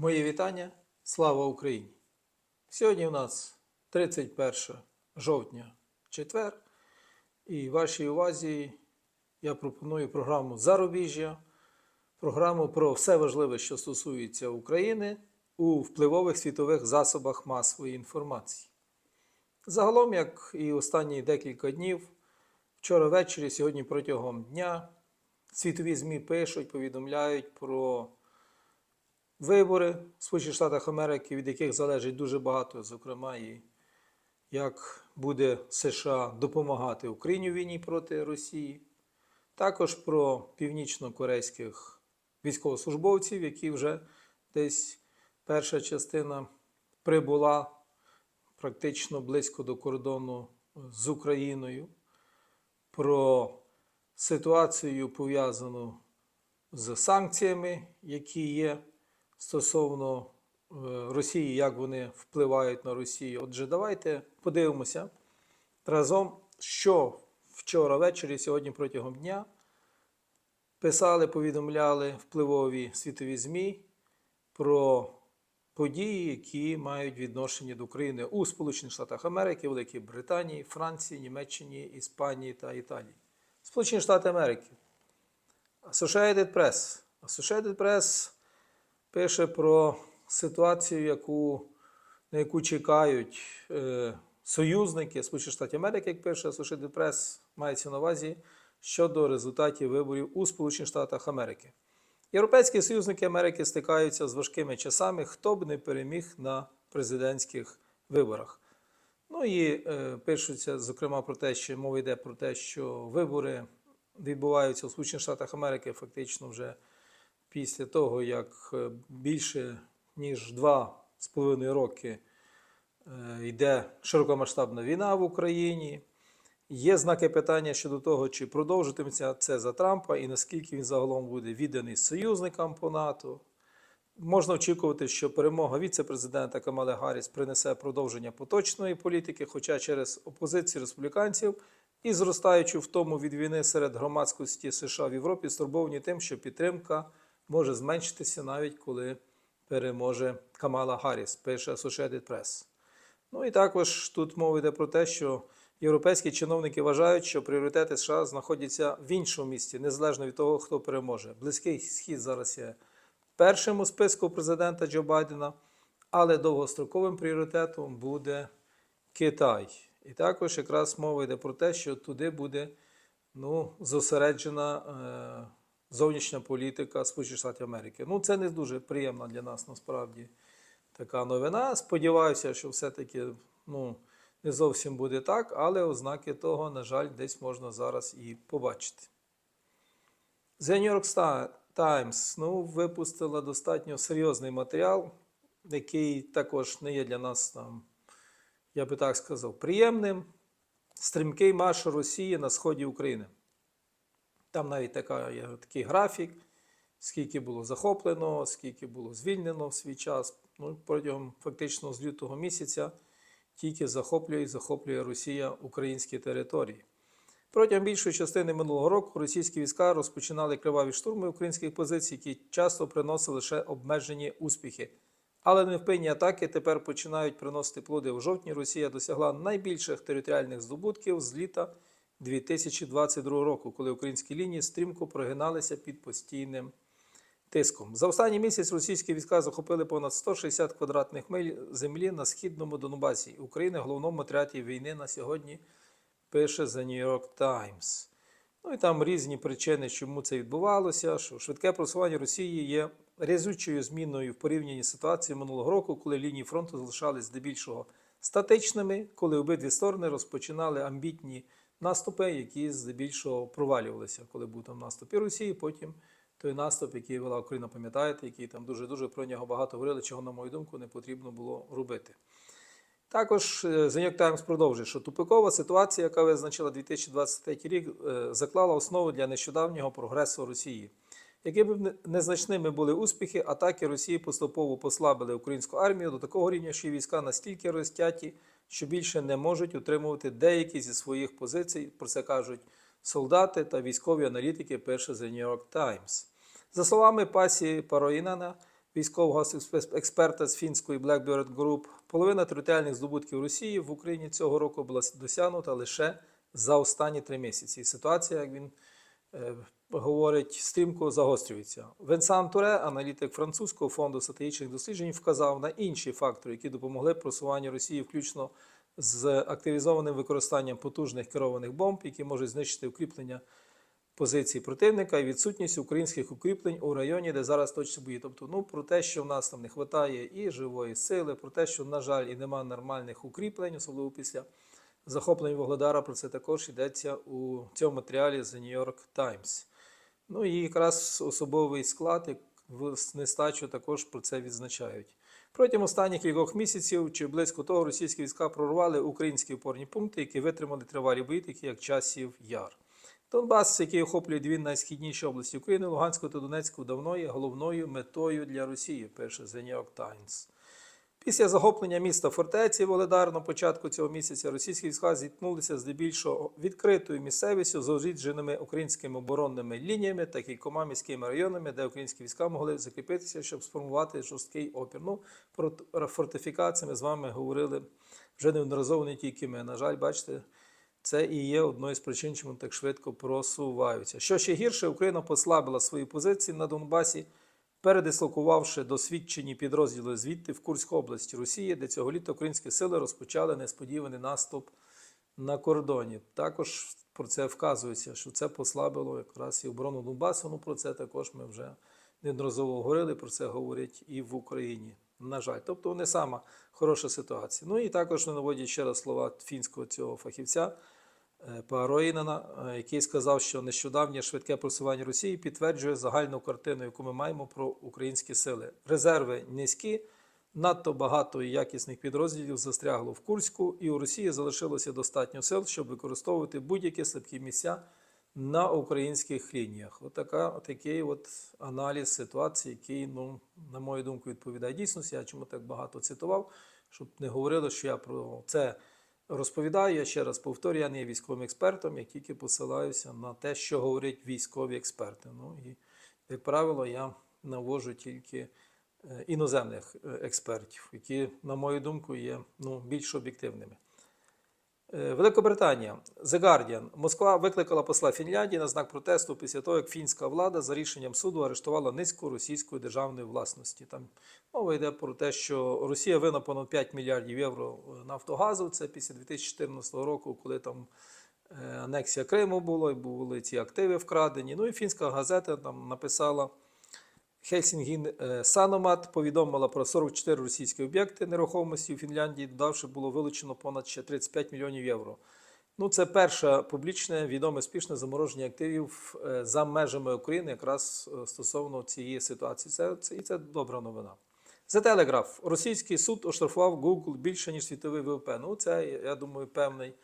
Моє вітання. Слава Україні! Сьогодні у нас 31 жовтня, четвер, і вашій увазі я пропоную програму Зарубіжжя, програму про все важливе, що стосується України у впливових світових засобах масової інформації. Загалом, як і останні декілька днів, вчора ввечері, сьогодні протягом дня, світові ЗМІ пишуть, повідомляють про вибори в Сполучених Штатах Америки, від яких залежить дуже багато, зокрема, і як буде США допомагати Україні в війні проти Росії. Також про північно-корейських військовослужбовців, які вже десь перша частина прибула практично близько до кордону з Україною, про ситуацію пов'язану з санкціями, які є стосовно е, Росії, як вони впливають на Росію. Отже, давайте подивимося разом, що вчора ввечері, сьогодні протягом дня писали, повідомляли впливові світові ЗМІ про події, які мають відношення до України у Сполучених Штатах Америки, Великій Британії, Франції, Німеччині, Іспанії та Італії. Сполучені Штати Америки. Associated Press. Associated Press пише про ситуацію, яку, на яку чекають е, союзники Сполучених Штатів Америки, як пише Associated Press, мається на увазі щодо результатів виборів у Сполучених Штатах Америки. Європейські союзники Америки стикаються з важкими часами, хто б не переміг на президентських виборах. Ну і е, пишуться, зокрема, про те, що мова йде про те, що вибори відбуваються у Сполучених Штатах Америки фактично вже після того, як е, більше ніж два з половиною роки е, йде широкомасштабна війна в Україні. Є знаки питання щодо того, чи продовжитиметься це за Трампа і наскільки він загалом буде відданий союзникам по НАТО. Можна очікувати, що перемога віце-президента Камали Гарріс принесе продовження поточної політики, хоча через опозицію республіканців і зростаючу в тому від війни серед громадськості США в Європі стурбовані тим, що підтримка може зменшитися навіть коли переможе Камала Гарріс, пише Associated Press. Ну і також тут мова йде про те, що європейські чиновники вважають, що пріоритети США знаходяться в іншому місці, незалежно від того, хто переможе. Близький схід зараз є першим у списку президента Джо Байдена, але довгостроковим пріоритетом буде Китай. І також якраз мова йде про те, що туди буде ну, зосереджена е, зовнішня політика Сполучених Штатів Америки. Ну, це не дуже приємна для нас насправді така новина. Сподіваюся, що все-таки ну, не зовсім буде так, але ознаки того, на жаль, десь можна зараз і побачити. The New York Times ну, випустила достатньо серйозний матеріал, який також не є для нас там, я би так сказав, приємним. Стрімкий марш Росії на сході України. Там навіть така, є такий графік, скільки було захоплено, скільки було звільнено в свій час. Ну, протягом фактично з лютого місяця тільки захоплює і захоплює Росія українські території. Протягом більшої частини минулого року російські війська розпочинали криваві штурми українських позицій, які часто приносили лише обмежені успіхи. Але невпинні атаки тепер починають приносити плоди у жовтні. Росія досягла найбільших територіальних здобутків з літа 2022 року, коли українські лінії стрімко прогиналися під постійним тиском. За останній місяць російські війська захопили понад 160 квадратних миль землі на східному Донбасі України, головному театрі війни на сьогодні, пише The New York Times. Ну і там різні причини, чому це відбувалося, що швидке просування Росії є різучою зміною в порівнянні з ситуацією минулого року, коли лінії фронту залишались здебільшого статичними, коли обидві сторони розпочинали амбітні наступи, які здебільшого провалювалися, коли був там наступ і Росії, потім той наступ, який вела Україна, пам'ятаєте, який там дуже-дуже про нього багато говорили, чого, на мою думку, не потрібно було робити. Також е, The New York Times продовжує, що тупикова ситуація, яка визначила 2023 рік, е, заклала основу для нещодавнього прогресу Росії. Якими б незначними були успіхи, атаки Росії поступово послабили українську армію до такого рівня, що війська настільки розтяті, що більше не можуть утримувати деякі зі своїх позицій. Про це кажуть солдати та військові аналітики. Пише The New York Times. За словами Пасі Пароїнана, військового експерта з фінської Blackbird Group. Половина територіальних здобутків Росії в Україні цього року була досягнута лише за останні три місяці. Ситуація, як він говорить, стрімко загострюється. Венсан Туре, аналітик французького фонду стратегічних досліджень, вказав на інші фактори, які допомогли просуванню Росії, включно з активізованим використанням потужних керованих бомб, які можуть знищити укріплення позиції противника і відсутність українських укріплень у районі, де зараз точно бої. Тобто, ну про те, що в нас там не вистачає і живої сили, про те, що, на жаль, і нема нормальних укріплень, особливо після захоплення Вогледара, про це також йдеться у цьому матеріалі The New York Times. Ну і якраз особовий склад, в нестачу також про це відзначають. Протягом останніх кількох місяців чи близько того російські війська прорвали українські опорні пункти, які витримали тривалі бої, такі як часів яр. Донбас, який охоплює дві найсхідніші області України, Луганську та Донецьку, давно є головною метою для Росії, пише The New York Times. Після захоплення міста фортеці Воледар на початку цього місяця російські війська зіткнулися здебільшого відкритою місцевістю з озрідженими українськими оборонними лініями та кількома міськими районами, де українські війська могли закріпитися, щоб сформувати жорсткий опір. Ну, про фортифікації ми з вами говорили вже неодноразово не тільки ми. На жаль, бачите, це і є одною з причин, чому так швидко просуваються. Що ще гірше, Україна послабила свої позиції на Донбасі, передислокувавши досвідчені підрозділи звідти в Курську область Росії, де цього літа українські сили розпочали несподіваний наступ на кордоні. Також про це вказується, що це послабило якраз і оборону Донбасу. Ну про це також ми вже неодноразово говорили. Про це говорять і в Україні. На жаль, тобто не сама хороша ситуація. Ну і також не наводять ще раз слова фінського цього фахівця Паароїнена, е, який сказав, що нещодавнє швидке просування Росії підтверджує загальну картину, яку ми маємо про українські сили. Резерви низькі, надто багато і якісних підрозділів застрягло в Курську, і у Росії залишилося достатньо сил, щоб використовувати будь-які слабкі місця на українських лініях. Отака, отакий от аналіз ситуації, який, ну, на мою думку, відповідає дійсності. Я чому так багато цитував, щоб не говорили, що я про це розповідаю. Я ще раз повторюю, я не є військовим експертом, я тільки посилаюся на те, що говорять військові експерти. Ну і, як правило, я навожу тільки е, іноземних е, експертів, які, на мою думку, є ну, більш об'єктивними. Е, Великобританія The Guardian. Москва викликала посла Фінляндії на знак протесту після того, як фінська влада за рішенням суду арештувала низку російської державної власності. Там мова йде про те, що Росія винна понад 5 мільярдів євро Нафтогазу. Це після 2014 року, коли там е, анексія Криму було, і були ці активи вкрадені. Ну і фінська газета там написала. Хельсінгін е, Саномат повідомила про 44 російські об'єкти нерухомості у Фінляндії, додавши, було вилучено понад ще 35 мільйонів євро. Ну, це перше публічне відоме спішне замороження активів е, за межами України, якраз е, стосовно цієї ситуації. Це, це і це добра новина. За телеграф. Російський суд оштрафував Google більше, ніж світовий ВВП. Ну, це, я думаю, певний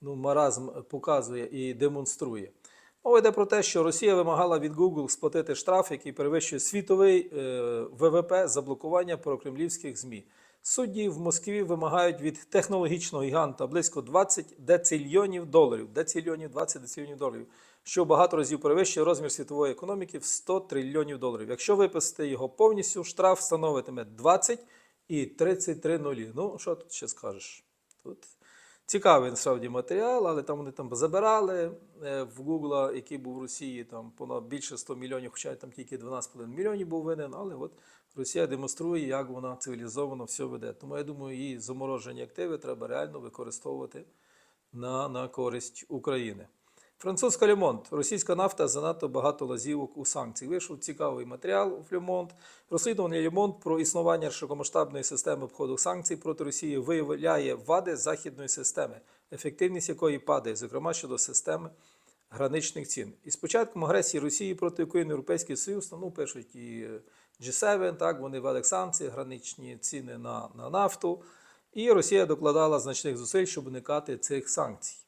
ну, маразм показує і демонструє. Мова йде про те, що Росія вимагала від Google сплатити штраф, який перевищує світовий е, ВВП за блокування прокремлівських ЗМІ. Судді в Москві вимагають від технологічного гіганта близько 20 децильйонів доларів. Децильйонів 20 децильйонів доларів, що багато разів перевищує розмір світової економіки в 100 трильйонів доларів. Якщо виписати його повністю, штраф становитиме 20 і 33 нулі. Ну, що тут ще скажеш? Тут Цікавий насправді матеріал, але там вони там забирали е, в Гугла, який був в Росії, там понад більше 100 мільйонів, хоча там тільки 12,5 мільйонів був винен. Але от Росія демонструє, як вона цивілізовано все веде. Тому я думаю, її заморожені активи треба реально використовувати на, на користь України. Французька Лемонт. Російська нафта занадто багато лазівок у санкціях. Вийшов цікавий матеріал в Лемонт. Розслідування Лемонт про існування широкомасштабної системи обходу санкцій проти Росії виявляє вади західної системи, ефективність якої падає, зокрема щодо системи граничних цін. І з початком агресії Росії проти України Європейський Союз, ну пишуть і G7, так вони ввели санкції, граничні ціни на, на нафту. І Росія докладала значних зусиль, щоб уникати цих санкцій.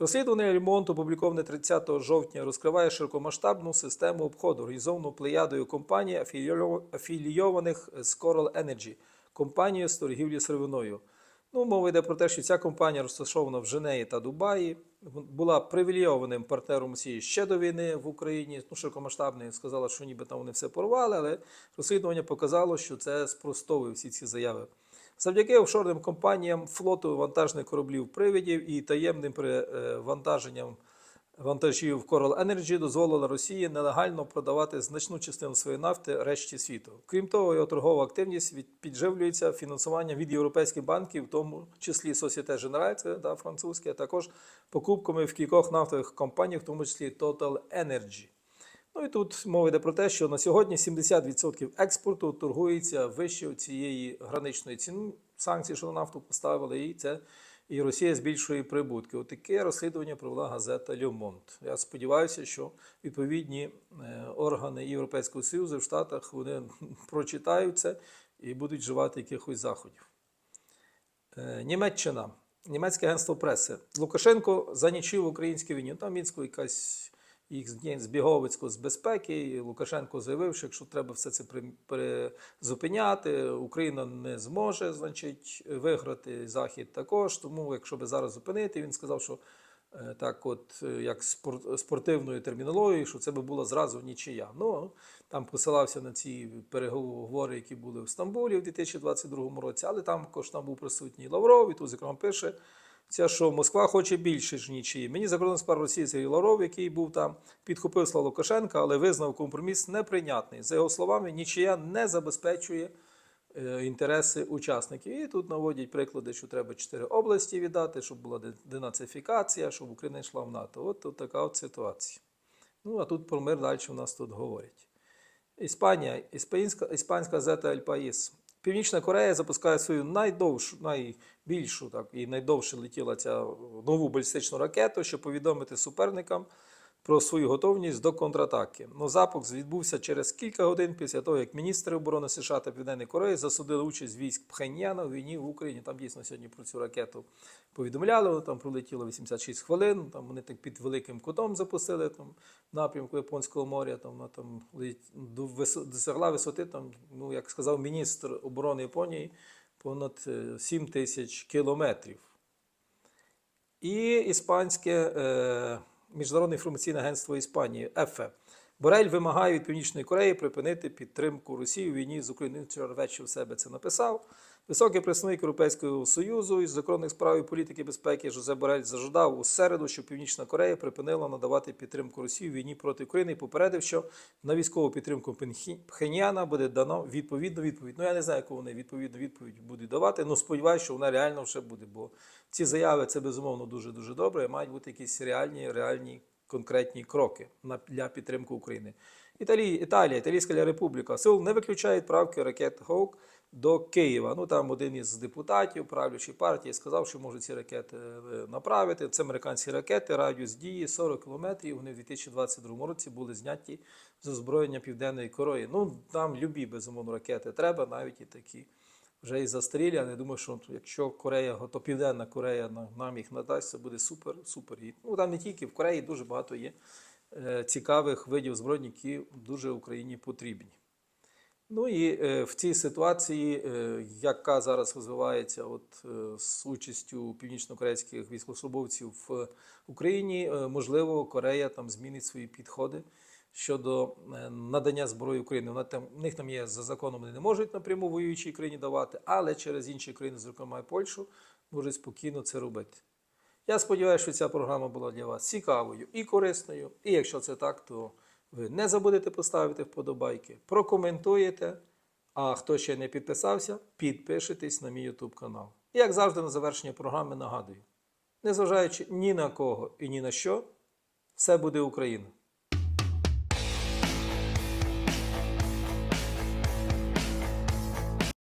Розслідування ремонту, опубліковане 30 жовтня, розкриває широкомасштабну систему обходу, організовану плеядою компаній, афілійованих з Coral Energy, компанією з торгівлі сировиною. Ну, мова йде про те, що ця компанія розташована в Женеї та Дубаї. була привілейованим партнером Росії ще до війни в Україні. Ну, широкомасштабний сказала, що ніби там вони все порвали, але розслідування показало, що це спростовує всі ці заяви. Завдяки офшорним компаніям, флоту вантажних кораблів привидів і таємним перевантаженням вантажів Coral Energy дозволила Росії нелегально продавати значну частину своєї нафти решті світу. Крім того, його торгова активність підживлюється фінансуванням від європейських банків, в тому числі Societe Generale, це да, французьке, а також покупками в кількох нафтових компаніях, в тому числі Total Energy. Ну і тут мова йде про те, що на сьогодні 70% експорту торгується вище цієї граничної ціни. Санкції, що на нафту поставили, і це і Росія збільшує прибутки. Отаке розслідування провела газета Monde. Я сподіваюся, що відповідні е, органи Європейського Союзу в Штатах вони прочитають це і будуть вживати якихось заходів. Е, Німеччина, німецьке агентство преси. Лукашенко занічив українській війні. Там Мінську якась їх з- збіговицько з безпеки. І Лукашенко заявив, що якщо треба все це при- призупиняти, Україна не зможе, значить, виграти Захід також. Тому, якщо би зараз зупинити, він сказав, що е, так, от е, як спор- спортивною термінологією, що це би була зразу нічия. Ну там посилався на ці переговори, які були в Стамбулі в 2022 році, але там також там був присутній Лавров, і тут, зокрема, пише. Це що Москва хоче більше ніж нічиї. Мені закордонний спар Росії Сергій Лавров, який був там, підхопив слова Лукашенка, але визнав компроміс неприйнятний. За його словами, нічия не забезпечує е, інтереси учасників. І тут наводять приклади, що треба чотири області віддати, щоб була денацифікація, щоб Україна йшла в НАТО. От, от така от ситуація. Ну а тут про мир далі у нас тут говорять. Іспанія, іспанська, іспанська газета «Ель Паїс». Північна Корея запускає свою найдовшу, найбільшу так, і найдовше летіла ця нову балістичну ракету, щоб повідомити суперникам про свою готовність до контратаки. Ну, запуск відбувся через кілька годин після того, як міністри оборони США та Південної Кореї засудили участь військ Пхеньяна у війні в Україні. Там дійсно сьогодні про цю ракету повідомляли. Вона Там пролетіло 86 хвилин. Там вони так під великим кутом запустили там напрямку Японського моря. Там вона там досягла висоти. Там, ну як сказав міністр оборони Японії, понад е, 7 тисяч кілометрів. І іспанське е, міжнародне інформаційне агентство Іспанії ЕФЕ. Борель вимагає від Північної Кореї припинити підтримку Росії у війні з Україною. Вчора ввечері в себе це написав. Високий представник Європейського Союзу із законних справ і політики безпеки Жозе Борель зажадав у середу, що Північна Корея припинила надавати підтримку Росії у війні проти України і попередив, що на військову підтримку Пхеньяна буде дано відповідну відповідь. Ну я не знаю, яку вони відповідну відповідь будуть давати. але сподіваюся, що вона реально вже буде. Бо ці заяви це безумовно дуже дуже добре. і Мають бути якісь реальні, реальні конкретні кроки для підтримки України. Італія, Італія, Італійська Республіка. Сеул не виключає відправки ракет Хоук до Києва. Ну там один із депутатів правлячої партії сказав, що може ці ракети е, направити. Це американські ракети, радіус дії 40 кілометрів. Вони в 2022 році були зняті з озброєння Південної Кореї. Ну там любі безумовно ракети треба, навіть і такі. Вже і застрілі, але думаю, що якщо Корея, то Південна Корея нам їх надасть, це буде супер, супер. І, ну там не тільки в Кореї дуже багато є е, цікавих видів зброї, які дуже Україні потрібні. Ну і е, в цій ситуації, е, яка зараз розвивається от, з участю північно-корейських військовослужбовців в Україні, можливо, Корея там змінить свої підходи щодо е, надання зброї Україні. Вона там, в них там є за законом, вони не можуть напряму воюючій країні давати, але через інші країни, зокрема Польщу, можуть спокійно це робити. Я сподіваюся, що ця програма була для вас цікавою і корисною. І якщо це так, то ви не забудете поставити вподобайки, прокоментуєте. А хто ще не підписався, підпишитесь на мій YouTube канал. І як завжди, на завершення програми нагадую: незважаючи ні на кого і ні на що, все буде Україна.